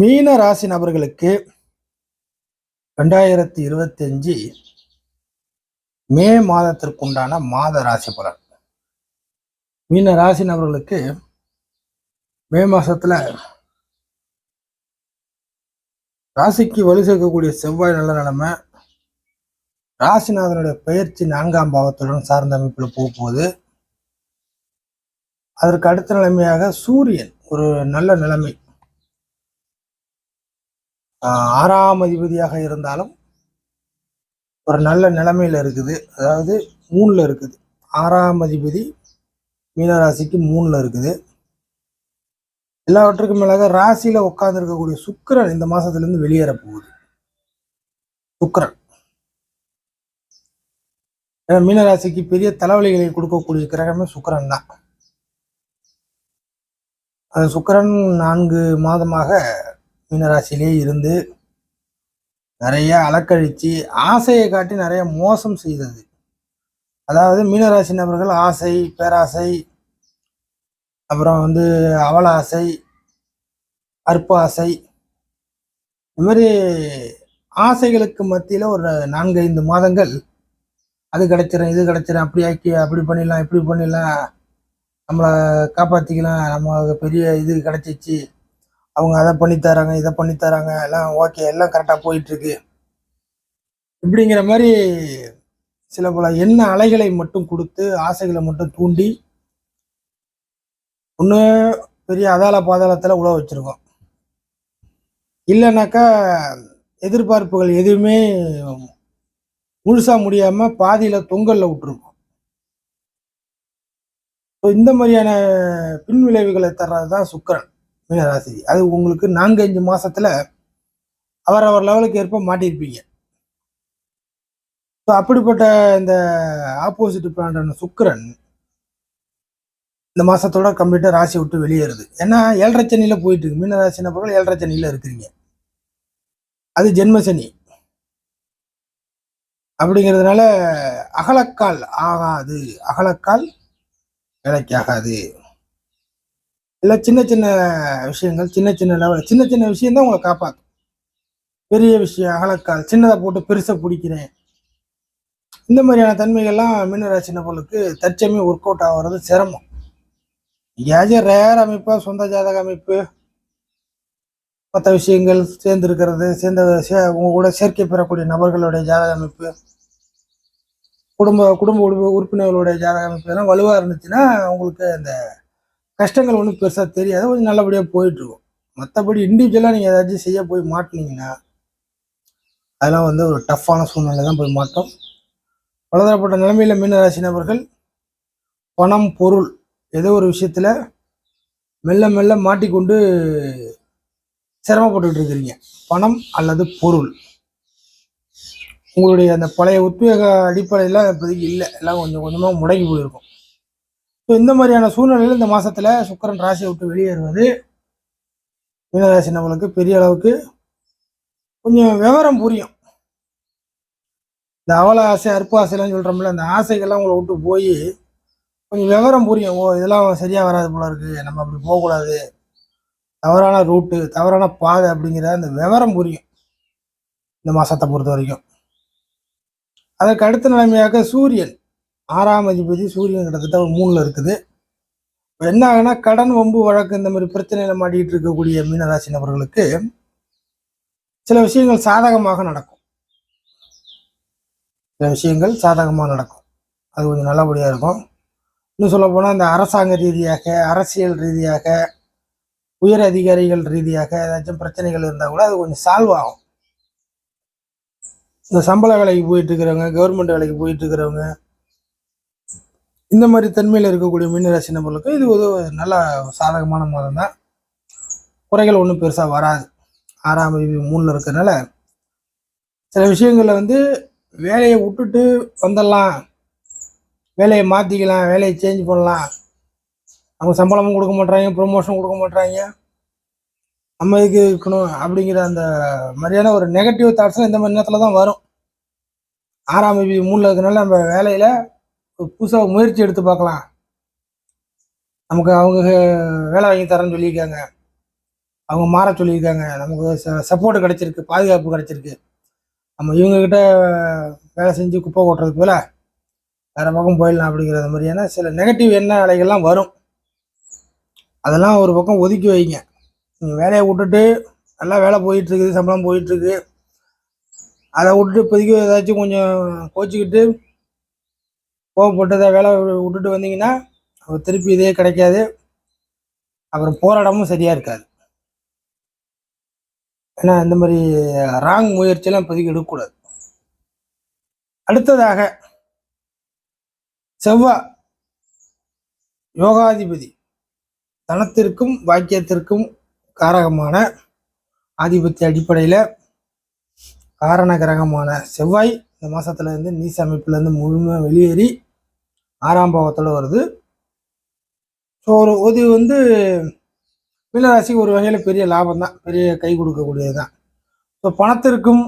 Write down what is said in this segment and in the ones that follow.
மீன ராசி நபர்களுக்கு ரெண்டாயிரத்தி இருபத்தி அஞ்சு மே மாதத்திற்குண்டான மாத ராசி பலன். மீன ராசி நபர்களுக்கு மே மாசத்துல ராசிக்கு வலு சேர்க்கக்கூடிய செவ்வாய் நல்ல நிலைமை. ராசிநாதனுடைய பயிற்சி நான்காம் பாவத்துடன் சார்ந்த அமைப்பில் போகும்போது அதற்கு அடுத்த நிலைமையாக சூரியன் ஒரு நல்ல நிலைமை. ஆறாம் அதிபதியாக இருந்தாலும் ஒரு நல்ல நிலைமையில் இருக்குது. அதாவது மூணுல இருக்குது. ஆறாம் அதிபதி மீனராசிக்கு மூணில் இருக்குது. எல்லாவற்றுக்கும் மேலாக ராசியில உட்கார்ந்து இருக்கக்கூடிய இந்த மாதத்துலேருந்து வெளியேற போகுது சுக்கிரன். ஏன்னா மீனராசிக்கு பெரிய தலைவலிகளை கொடுக்கக்கூடிய கிரகமே சுக்கிரன் தான். அந்த சுக்கிரன் நான்கு மாதமாக மீனராசியிலே இருந்து நிறைய அலக்கழித்து ஆசையை காட்டி நிறைய மோசம் செய்தது. அதாவது மீனராசி நபர்கள் ஆசை பேராசை அப்புறம் வந்து அவல ஆசை அற்ப ஆசை இந்த மாதிரி ஆசைகளுக்கு மத்தியில் ஒரு நான்கு ஐந்து மாதங்கள் அது கிடச்சிடும் இது கிடைச்சிரும் அப்படி ஆக்கி அப்படி பண்ணிடலாம் இப்படி பண்ணிடலாம் நம்மளை காப்பாற்றிக்கலாம் நம்ம பெரிய இது கிடைச்சிச்சு. அவங்க அதை பண்ணி தராங்க இதை பண்ணி தராங்க எல்லாம் ஓகே எல்லாம் கரெக்டாக போயிட்டுருக்கு. இப்படிங்கிற மாதிரி சில பல எண்ண அலைகளை மட்டும் கொடுத்து ஆசைகளை மட்டும் தூண்டி ஒன்று பெரிய அதாள பாதாளத்தில் உழ வச்சுருக்கோம். இல்லைனாக்கா எதிர்பார்ப்புகள் எதுவுமே முழுசாக முடியாமல் பாதியில் தொங்கலில் விட்டுருக்கோம். ஸோ இந்த மாதிரியான பின்விளைவுகளை தர்றது தான் சுக்கரன். மீனராசி அது உங்களுக்கு நான்கு அஞ்சு மாசத்துல அவரவர் லெவலுக்கு ஏற்ப மாட்டியிருப்பீங்க. ஸோ அப்படிப்பட்ட இந்த ஆப்போசிட் பிளான்டான சுக்கரன் இந்த மாசத்தோட கம்ப்ளீட்டாக ராசி விட்டு வெளியேறுது. ஏன்னா ஏழரை சனியில் போயிட்டு இருக்கு மீனராசி நபர்கள் ஏழரை சனியில் இருக்கிறீங்க. அது ஜென்ம சனி. அப்படிங்கிறதுனால அகலக்கால் ஆகாது. அகலக்கால் வேலைக்கு ஆகாது. இல்லை சின்ன சின்ன விஷயங்கள் சின்ன சின்ன லெவல் சின்ன சின்ன விஷயம் தான் உங்களை காப்பாற்றும் பெரிய விஷயம் அகலக்கால் சின்னதை போட்டு பெருசை பிடிக்கிறேன். இந்த மாதிரியான தன்மைகள்லாம் மீனராசி நபர்களுக்கு தற்சமயம் ஒர்க் அவுட் ஆகிறது சிரமம். எங்கேயாச்சும் ரேர் அமைப்பாக சொந்த ஜாதக அமைப்பு. மற்ற விஷயங்கள் சேர்ந்து இருக்கிறது சேர்ந்த சே- உங்க கூட சேர்க்கை பெறக்கூடிய நபர்களுடைய ஜாதக அமைப்பு. குடும்ப குடும்ப உறுப்பினர்களுடைய ஜாதக அமைப்பு. எல்லாம் வலுவாக இருந்துச்சுன்னா உங்களுக்கு அந்த கஷ்டங்கள் ஒன்றும் பெருசாக தெரியாது. கொஞ்சம் நல்லபடியாக போயிட்டுருக்கும். மற்றபடி இண்டிவிஜுவலாக நீங்கள் ஏதாச்சும் செய்ய போய் மாட்டினீங்கன்னா அதெல்லாம் வந்து ஒரு டஃப்பான சூழ்நிலை தான் போய் மாட்டோம். பலதரப்பட்ட நிலைமையில் மீனராசி நபர்கள் பணம் பொருள் ஏதோ ஒரு விஷயத்தில் மெல்ல மெல்ல மாட்டிக்கொண்டு சிரமப்பட்டு இருக்கிறீங்க. பணம் அல்லது பொருள். உங்களுடைய அந்த பழைய உத்வேக அடிப்படையெல்லாம் இப்போதைக்கு இல்லை. எல்லாம் கொஞ்சம் கொஞ்சமாக முடங்கி போயிருக்கும். ஸோ இந்த மாதிரியான சூழ்நிலையில் இந்த மாதத்தில் சுக்கரன் ராசியை விட்டு வெளியேறுவது மீனராசி நம்மளுக்கு பெரிய அளவுக்கு கொஞ்சம் விவரம் புரியும். இந்த அவல ஆசை அற்பு ஆசைலாம் சொல்கிறோம்ல அந்த ஆசைகள்லாம் உங்களை விட்டு போய் கொஞ்சம் விவரம் புரியும். ஓ இதெல்லாம் சரியாக வராது போல இருக்குது நம்ம அப்படி போகக்கூடாது. தவறான ரூட்டு தவறான பாதை அப்படிங்கிற அந்த விவரம் புரியும். இந்த மாதத்தை பொறுத்த வரைக்கும். அதற்கு அடுத்த நிலைமையாக சூரியன். ஆறாம் அதிபதி சூரியன் கிட்டத்தட்ட ஒரு மூணுல இருக்குது. இப்போ என்ன ஆகுனா கடன் வம்பு வழக்கு இந்த மாதிரி பிரச்சனையில மாட்டிகிட்டு இருக்கக்கூடிய மீனராசி நபர்களுக்கு சில விஷயங்கள் சாதகமாக நடக்கும். சில விஷயங்கள் சாதகமாக நடக்கும். அது கொஞ்சம் நல்லபடியாக இருக்கும். இன்னும் சொல்லப்போனால் இந்த அரசாங்க ரீதியாக அரசியல் ரீதியாக உயர் அதிகாரிகள் ரீதியாக ஏதாச்சும் பிரச்சனைகள் இருந்தால் கூட அது கொஞ்சம் சால்வ் ஆகும். இந்த சம்பள வேலைக்கு போயிட்டு இருக்கிறவங்க கவர்மெண்ட் வேலைக்கு போயிட்டு இருக்கிறவங்க இந்த மாதிரி தன்மையில் இருக்கக்கூடிய மீனராசி நபர்களுக்கு இது ஒரு நல்ல சாதகமான மாதம் தான். குறைகள் ஒன்றும் பெருசாக வராது. ஆறாம் தேதி மூணில் இருக்கிறதுனால சில விஷயங்களில் வந்து வேலையை விட்டுட்டு வந்துடலாம் வேலையை மாற்றிக்கலாம் வேலையை சேஞ்ச் பண்ணலாம். அவங்க சம்பளமும் கொடுக்க மாட்றாங்க ப்ரொமோஷன் கொடுக்க மாட்றாங்க. நம்ம இதுக்கு இருக்கணும் அப்படிங்கிற அந்த மாதிரியான ஒரு நெகட்டிவ் தாட்ஸ்லாம் இந்த மாதிரி நேரத்தில் தான் வரும். ஆறாம் தேதி மூணில் இருக்கிறனால நம்ம வேலையில் புதுசாக முயற்சி எடுத்து பார்க்கலாம். நமக்கு அவங்க வேலை வாங்கி தரேன்னு சொல்லியிருக்காங்க. அவங்க மாற சொல்லியிருக்காங்க. நமக்கு சப்போர்ட் கிடச்சிருக்கு பாதுகாப்பு கிடச்சிருக்கு. நம்ம இவங்கக்கிட்ட வேலை செஞ்சு குப்பை ஓட்டுறதுக்கு போல வேறு பக்கம் போயிடலாம் அப்படிங்கிறது மாதிரியான சில நெகட்டிவ் எண்ண அலைகள்லாம் வரும். அதெல்லாம் ஒரு பக்கம் ஒதுக்கி வைங்க. நீங்கள் வேலையை விட்டுட்டு நல்லா வேலை போயிட்டுருக்குது சம்பளம் போயிட்டுருக்கு. அதை விட்டுட்டு இப்போதைக்கு ஏதாச்சும் கொஞ்சம் கோச்சிக்கிட்டு கோவப்பட்டதை வேலை விட்டுட்டு வந்தீங்கன்னா அப்புறம் திருப்பி இதே கிடைக்காது. அப்புறம் போராடமும் சரியாக இருக்காது. ஏன்னா இந்த மாதிரி ராங் முயற்சியெல்லாம் இப்போதைக்கு எடுக்கக்கூடாது. அடுத்ததாக செவ்வாய் யோகாதிபதி. தனத்திற்கும் வாக்கியத்திற்கும் காரகமான ஆதிபத்திய அடிப்படையில் காரண கிரகமான செவ்வாய் இந்த மாதத்துலேருந்து நீச அமைப்புலேருந்து முழுமையாக வெளியேறி ஆறாம் பாவத்தில் வருது. ஸோ ஒரு இது வந்து மீனராசிக்கு ஒரு வகையில் பெரிய லாபம் தான் பெரிய கை கொடுக்கக்கூடியது தான் ஸோ பணத்திற்கும்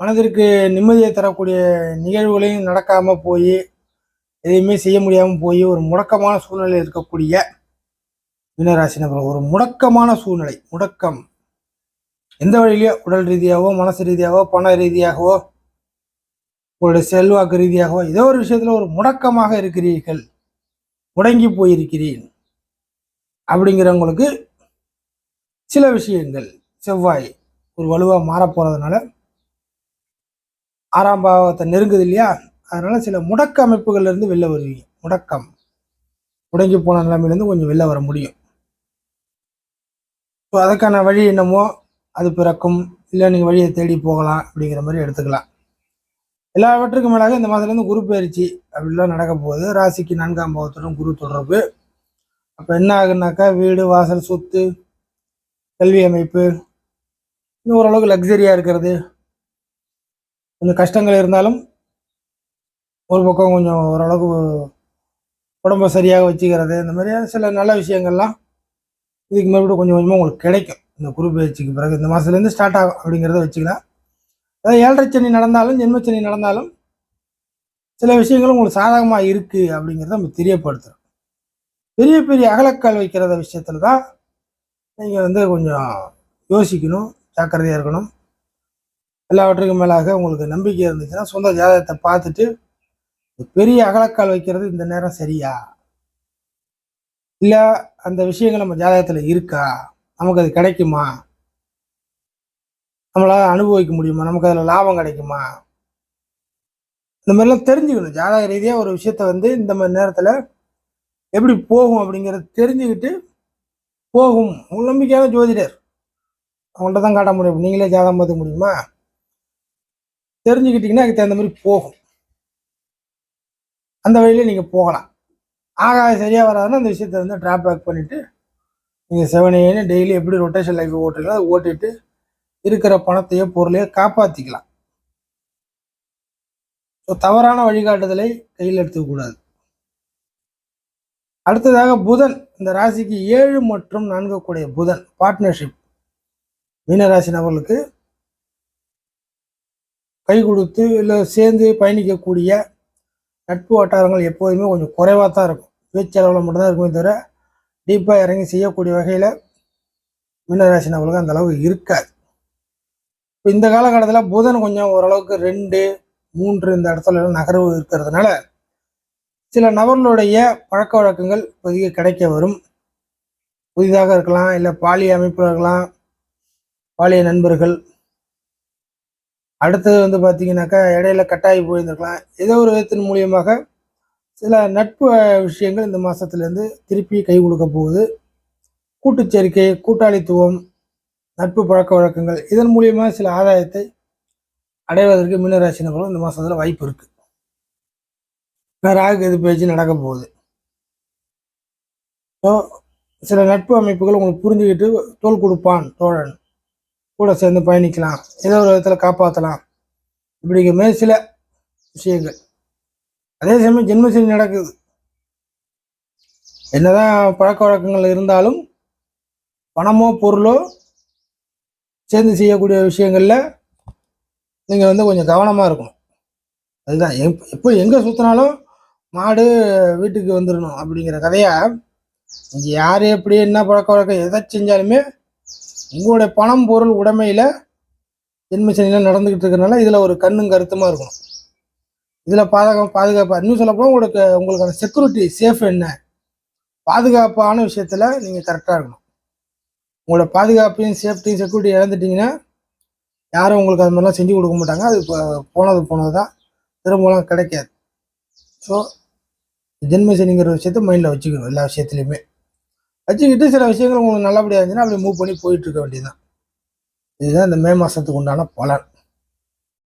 மனதிற்கு நிம்மதியை தரக்கூடிய நிகழ்வுகளையும் நடக்காமல் போய் எதையுமே செய்ய முடியாமல் போய் ஒரு முடக்கமான சூழ்நிலை இருக்கக்கூடிய மீனராசி நபர்கள். ஒரு முடக்கமான சூழ்நிலை முடக்கம். எந்த வழியிலையோ உடல் ரீதியாகவோ மனசு ரீதியாகவோ பண ரீதியாகவோ உங்களுடைய செல்வாக்கு ரீதியாகவோ ஏதோ ஒரு விஷயத்தில் ஒரு முடக்கமாக இருக்கிறீர்கள். முடங்கி போயிருக்கிறேன் அப்படிங்கிறவங்களுக்கு சில விஷயங்கள் செவ்வாய் ஒரு வலுவாக மாறப்போகிறதுனால ஆறாம் பாவத்தை நெருங்குது இல்லையா? அதனால் சில முடக்க அமைப்புகள்லேருந்து வெளில வருவீங்க. முடக்கம். முடங்கி போன நிலைமையிலேருந்து கொஞ்சம் வெளில வர முடியும். ஸோ அதுக்கான வழி என்னமோ அது பிறக்கும். இல்லை நீங்கள் வழியை தேடி போகலாம் அப்படிங்கிற மாதிரி எடுத்துக்கலாம். எல்லாவற்றுக்கும் மேலாக இந்த மாதத்துலேருந்து குரு பயிற்சி அப்படிலாம் நடக்க போகுது. ராசிக்கு நான்காம் பாவத்துடன் குரு தொடர்பு. அப்போ என்ன ஆகுனாக்கா வீடு வாசல் சொத்து கல்வி அமைப்பு இன்னும் ஓரளவுக்கு லக்ஸரியாக இருக்கிறது. கொஞ்சம் கஷ்டங்கள் இருந்தாலும் ஒரு பக்கம் கொஞ்சம் ஓரளவுக்கு உடம்ப சரியாக வச்சுக்கிறது. இந்த மாதிரியான சில நல்ல விஷயங்கள்லாம் இதுக்கு மறுபடியும் கொஞ்சம் கொஞ்சமாக உங்களுக்கு கிடைக்கும். இந்த குரு பயிற்சிக்கு பிறகு இந்த மாதத்துலேருந்து ஸ்டார்ட் ஆகும் அப்படிங்கிறத வச்சுக்கலாம். அதாவது ஏழரை சனி நடந்தாலும் ஜென்மச்சனி நடந்தாலும் சில விஷயங்கள் உங்களுக்கு சாதகமாக இருக்குது அப்படிங்கிறத நம்ம தெரியப்படுத்துகிறோம் பெரிய பெரிய அகலக்கால் வைக்கிறத விஷயத்தில் தான் நீங்கள் வந்து கொஞ்சம் யோசிக்கணும் ஜாக்கிரதையாக இருக்கணும். எல்லாவற்றுக்கும் மேலாக உங்களுக்கு நம்பிக்கை இருந்துச்சுன்னா சொந்த ஜாதகத்தை பார்த்துட்டு பெரிய அகலக்கால் வைக்கிறது இந்த நேரம் சரியா? இல்லை அந்த விஷயங்கள் நம்ம ஜாதகத்தில் இருக்கா? நமக்கு அது கிடைக்குமா? நம்மளால் அனுபவிக்க முடியுமா? நமக்கு அதில் லாபம் கிடைக்குமா? இந்த மாதிரிலாம் தெரிஞ்சுக்கணும். ஜாதக ரீதியாக ஒரு விஷயத்த வந்து இந்த மாதிரி நேரத்தில் எப்படி போகும் அப்படிங்கிறத தெரிஞ்சுக்கிட்டு போகும். உங்கள் நம்பிக்கையான ஜோதிடர். அவங்கள்ட்ட தான் காட்ட முடியும். நீங்களே ஜாதகம் பார்த்துக்க முடியுமா? தெரிஞ்சுக்கிட்டிங்கன்னா அதுக்கு தகுந்த மாதிரி போகும். அந்த வழியில் நீங்கள் போகலாம். ஆகாய சரியாக வராதுன்னா அந்த விஷயத்தை வந்து ட்ராப் பேக் பண்ணிவிட்டு நீங்கள் செவன் ஏன்னு டெய்லி எப்படி ரொட்டேஷன் லைஃப் ஓட்டுறீங்களோ அதை ஓட்டிட்டு இருக்கிற பணத்தையோ பொருளையோ காப்பாற்றிக்கலாம் ஸோ தவறான வழிகாட்டுதலை கையில் எடுத்துக்கக்கூடாது அடுத்ததாக புதன். இந்த ராசிக்கு ஏழு மற்றும் நான்கு கூடிய புதன். பார்ட்னர்ஷிப் மீனராசி நபர்களுக்கு கை கொடுத்து இல்லை சேர்ந்து பயணிக்கக்கூடிய நட்பு வட்டாரங்கள் எப்போதுமே கொஞ்சம் குறைவாக தான் இருக்கும். பேச்சளவில் மட்டும்தான் இருக்குமே தவிர டீப்பாக இறங்கி செய்யக்கூடிய வகையில் மீனராசி நபர்களுக்கு அந்த அளவுக்கு இருக்காது. இப்போ இந்த காலகட்டத்தில் புதன் கொஞ்சம் ஓரளவுக்கு ரெண்டு மூன்று இந்த இடத்துல எல்லாம் நகர்வு இருக்கிறதுனால சில நபர்களுடைய பழக்க வழக்கங்கள் புதிய கிடைக்க வரும். புதிதாக இருக்கலாம் இல்லை பாலிய அமைப்பில் இருக்கலாம் பாலிய நண்பர்கள். அடுத்தது வந்து பார்த்தீங்கன்னாக்கா இடையில கட்டாயி போயிருந்திருக்கலாம். ஏதோ ஒரு விதத்தின் மூலியமாக சில நட்பு விஷயங்கள் இந்த மாதத்துலேருந்து திருப்பி கை கொடுக்க போகுது. கூட்டுச்சேரிக்கை கூட்டாளித்துவம் நட்பு பழக்க வழக்கங்கள். இதன் மூலியமாக சில ஆதாயத்தை அடைவதற்கு மீனராசி நபர்களும் இந்த மாதத்தில் வாய்ப்பு இருக்கு. ராகு எது பேச்சு நடக்க போகுது. ஸோ சில நட்பு அமைப்புகள் உங்களுக்கு புரிஞ்சுக்கிட்டு தோல் கொடுப்பான் தோழன். கூட சேர்ந்து பயணிக்கலாம். ஏதோ ஒரு விதத்தில் காப்பாற்றலாம் இப்படிங்கிற மாதிரி சில விஷயங்கள். அதே சமயம் ஜென்மசனி நடக்குது. என்னதான் பழக்க வழக்கங்கள் இருந்தாலும் பணமோ பொருளோ சேர்ந்து செய்யக்கூடிய விஷயங்களில் நீங்கள் வந்து கொஞ்சம் கவனமாக இருக்கணும். அதுதான். எப் எப்போ எங்கே சுற்றினாலும் மாடு வீட்டுக்கு வந்துடணும் அப்படிங்கிற கதையாக நீங்கள் யார் எப்படி என்ன பழக்க வழக்கம் எதை செஞ்சாலுமே உங்களுடைய பணம் பொருள் உடைமையில் ஜென்ம நடந்துக்கிட்டு இருக்கிறனால இதில் ஒரு கண்ணும் கருத்துமாக இருக்கணும். இதில் பாதுகா பாதுகாப்பு இன்னும் சொல்லப்போனால் உங்களுக்கு உங்களுக்கான செக்யூரிட்டி சேஃப் என்ன? பாதுகாப்பான விஷயத்தில் நீங்கள் கரெக்டாக இருக்கணும். உங்களோட பாதுகாப்பையும் சேஃப்டியும் செக்யூரிட்டி இழந்துட்டீங்கன்னா யாரும் உங்களுக்கு அது மாதிரிலாம் செஞ்சு கொடுக்க மாட்டாங்க. அது இப்போ போனது போனது தான் திரும்பலாம் கிடைக்காது ஸோ ஜென்மசனிங்கிற விஷயத்த மைண்டில் வச்சுக்கணும் எல்லா விஷயத்துலையுமே. வச்சுக்கிட்டு சில விஷயங்கள் உங்களுக்கு நல்லபடியாக இருந்துச்சுன்னா அப்படியே மூவ் பண்ணி போயிட்டு இருக்க வேண்டியதுதான். இதுதான் இந்த மே மாதத்துக்கு உண்டான பலன்.